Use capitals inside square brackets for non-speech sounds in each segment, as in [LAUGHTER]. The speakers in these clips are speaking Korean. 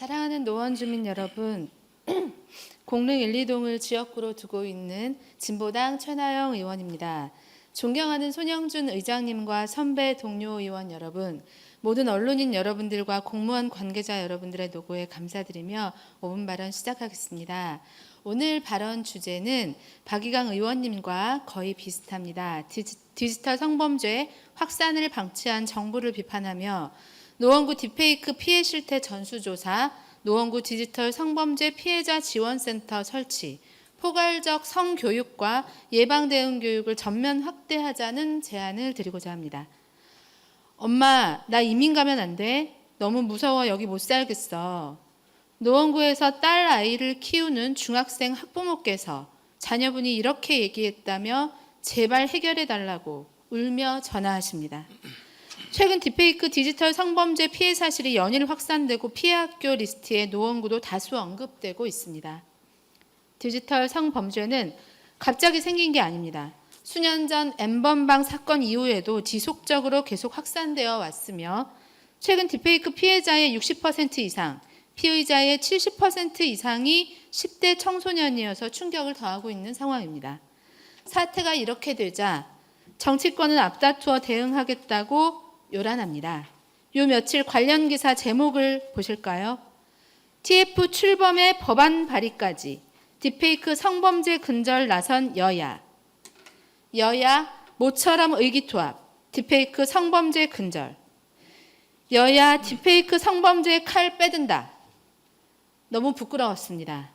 사랑하는 노원 주민 여러분, [CLEARS THROAT] 공릉 1, 2동을 지역구로 두고 있는 진보당 최나영 의원입니다. 존경하는 손영준 의장님과 선배 동료 의원 여러분, 모든 언론인 여러분들과 공무원 관계자 여러분들의 노고에 감사드리며 5분 발언 시작하겠습니다. 오늘 발언 주제는 박희강 의원님과 거의 비슷합니다. 디지, 디지털 성범죄 확산을 방치한 정부를 비판하며 노원구 딥페이크 피해 실태 전수조사, 노원구 디지털 성범죄 피해자 지원센터 설치, 포괄적 성교육과 예방 대응 교육을 전면 확대하자는 제안을 드리고자 합니다. 엄마, 나 이민 가면 안 돼? 너무 무서워 여기 못 살겠어. 노원구에서 딸 아이를 키우는 중학생 학부모께서 자녀분이 이렇게 얘기했다며 제발 해결해 달라고 울며 전화하십니다. 최근 딥페이크 디지털 성범죄 피해 사실이 연일 확산되고 피해 학교 리스트에 노원구도 다수 언급되고 있습니다. 디지털 성범죄는 갑자기 생긴 게 아닙니다. 수년 전 엠번방 사건 이후에도 지속적으로 계속 확산되어 왔으며 최근 딥페이크 피해자의 60% 이상, 피의자의 70% 이상이 10대 청소년이어서 충격을 더하고 있는 상황입니다. 사태가 이렇게 되자 정치권은 앞다투어 대응하겠다고 요란합니다. 요 며칠 관련 기사 제목을 보실까요? TF 출범의 법안 발의까지 딥페이크 성범죄 근절 나선 여야 여야 모처럼 의기투합 딥페이크 성범죄 근절 여야 딥페이크 성범죄 칼 빼든다 너무 부끄러웠습니다.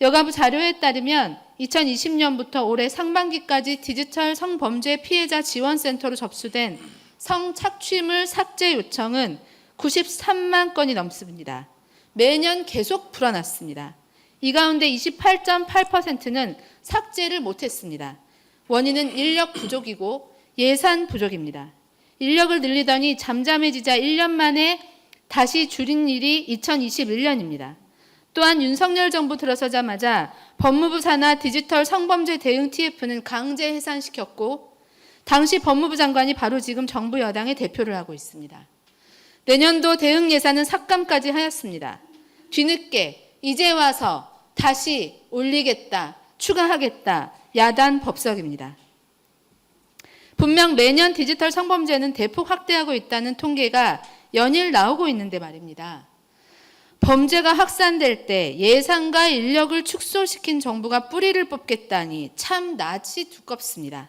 여가부 자료에 따르면 2020년부터 올해 상반기까지 디지털 성범죄 피해자 지원센터로 접수된 성착취물 삭제 요청은 93만 건이 넘습니다. 매년 계속 불어났습니다. 이 가운데 28.8%는 삭제를 못했습니다. 원인은 인력 부족이고 예산 부족입니다. 인력을 늘리더니 잠잠해지자 1년 만에 다시 줄인 일이 2021년입니다. 또한 윤석열 정부 들어서자마자 법무부 산하 디지털 성범죄 대응 TF는 강제 해산시켰고 당시 법무부 장관이 바로 지금 정부 여당의 대표를 하고 있습니다. 내년도 대응 예산은 삭감까지 하였습니다. 뒤늦게 이제 와서 다시 올리겠다, 추가하겠다, 야단 법석입니다. 분명 매년 디지털 성범죄는 대폭 확대하고 있다는 통계가 연일 나오고 있는데 말입니다. 범죄가 확산될 때 예산과 인력을 축소시킨 정부가 뿌리를 뽑겠다니 참 낯이 두껍습니다.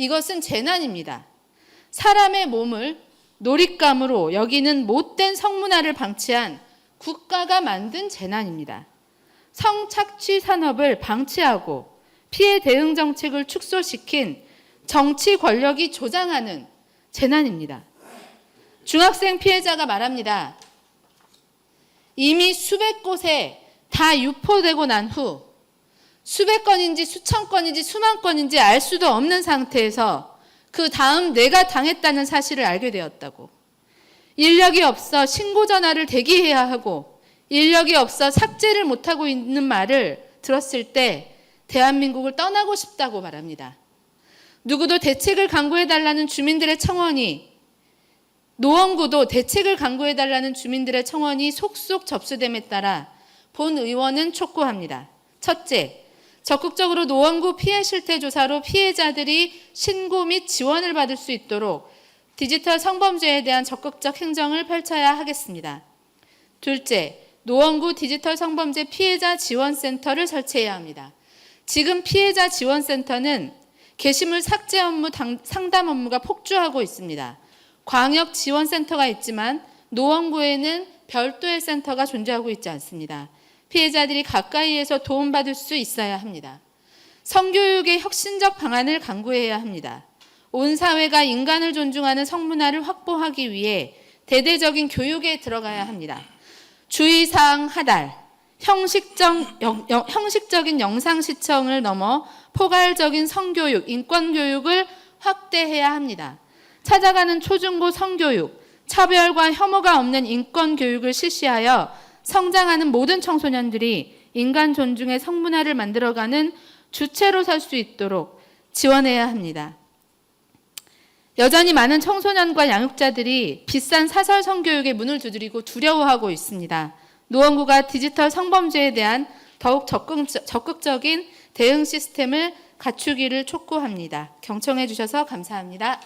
이것은 재난입니다. 사람의 몸을 놀잇감으로 여기는 못된 성문화를 방치한 국가가 만든 재난입니다. 성착취 산업을 방치하고 피해 대응 정책을 축소시킨 정치 권력이 조장하는 재난입니다. 중학생 피해자가 말합니다. 이미 수백 곳에 다 유포되고 난 후 수백 건인지 수천 건인지 수만 건인지 알 수도 없는 상태에서 그 다음 내가 당했다는 사실을 알게 되었다고. 인력이 없어 신고 전화를 대기해야 하고 인력이 없어 삭제를 못하고 있는 말을 들었을 때 대한민국을 떠나고 싶다고 말합니다. 누구도 대책을 강구해달라는 주민들의 청원이 노원구도 대책을 강구해달라는 주민들의 청원이 속속 접수됨에 따라 본 의원은 촉구합니다. 첫째, 적극적으로 노원구 피해 실태 조사로 피해자들이 신고 및 지원을 받을 수 있도록 디지털 성범죄에 대한 적극적 행정을 펼쳐야 하겠습니다. 둘째, 노원구 디지털 성범죄 피해자 지원센터를 설치해야 합니다. 지금 피해자 지원센터는 게시물 삭제 업무 상담 업무가 폭주하고 있습니다. 광역 지원센터가 있지만 노원구에는 별도의 센터가 존재하고 있지 않습니다. 피해자들이 가까이에서 도움받을 수 있어야 합니다. 성교육의 혁신적 방안을 강구해야 합니다. 온 사회가 인간을 존중하는 성문화를 확보하기 위해 대대적인 교육에 들어가야 합니다. 주의사항 하달, 형식적, 형식적인 영상 시청을 넘어 포괄적인 성교육, 인권교육을 확대해야 합니다. 찾아가는 초중고 성교육, 차별과 혐오가 없는 인권교육을 실시하여 성장하는 모든 청소년들이 인간 존중의 성문화를 만들어가는 주체로 설 수 있도록 지원해야 합니다. 여전히 많은 청소년과 양육자들이 비싼 사설 성교육에 문을 두드리고 두려워하고 있습니다. 노원구가 디지털 성범죄에 대한 더욱 적극, 적극적인 대응 시스템을 갖추기를 촉구합니다. 경청해 주셔서 감사합니다.